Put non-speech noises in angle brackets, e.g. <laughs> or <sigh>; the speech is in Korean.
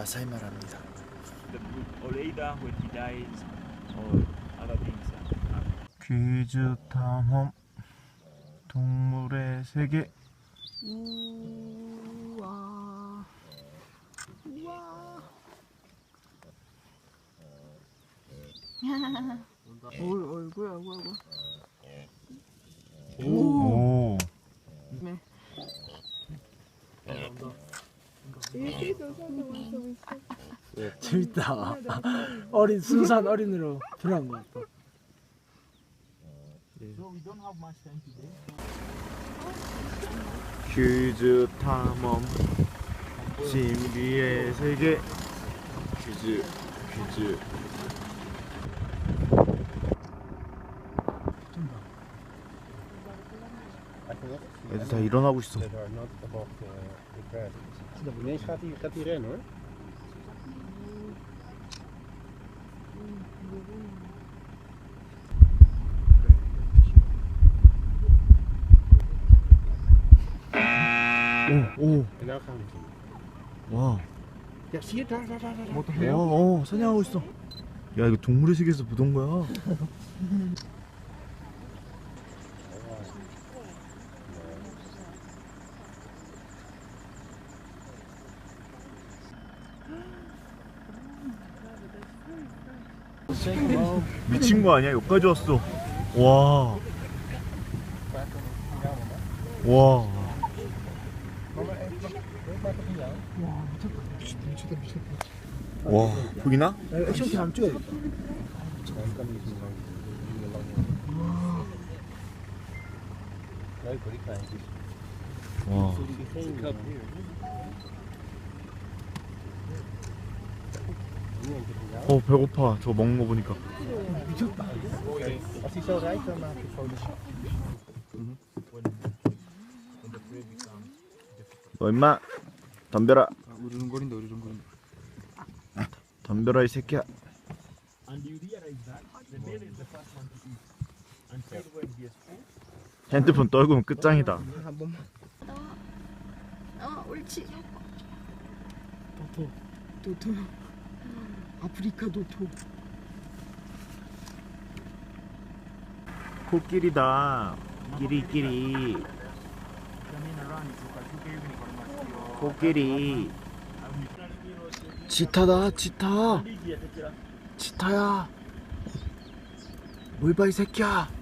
마사이 happen. 퀴즈 탐험 동물의 세계 우와. 우와. 얼 얼굴 얼굴 얼굴. 오 재밌다. <laughs> 어린 순수한 어린으로 돌아온 것 같다. 퀴즈 탐험 신비의 세계 퀴즈 퀴즈 애들 다 일어나고 있어 Ineens gaat hij, gaat hij rennen hoor. 오오 En nou gaan we het zien. 와, Ja, zie je daar, daar, daar, daar. 와, 어, 사냥하고 있어. 야, 이거 동물의 세계에서 보던 거야. 미친 거 아니야? 여기까지 왔어. 와. 와. 와, 보이나? 액션캠 찍어야겠다. Zien lang. Hier lang. Leuk hoor, die kleintjes. 와. 어, 배고파. 저거 먹는 거 보니까. Slag. 너 임마 덤벼라. 우르릉거린다 우르릉거린다. 덤벼라 이 새끼야. 핸드폰 떨구면 끝장이다. 어, 옳지. 도토. 도토. 아프리카 도토. 코끼리다. 끼리끼리. 코끼리. 치타다 치타. 치타야. 뭘봐이 새끼야.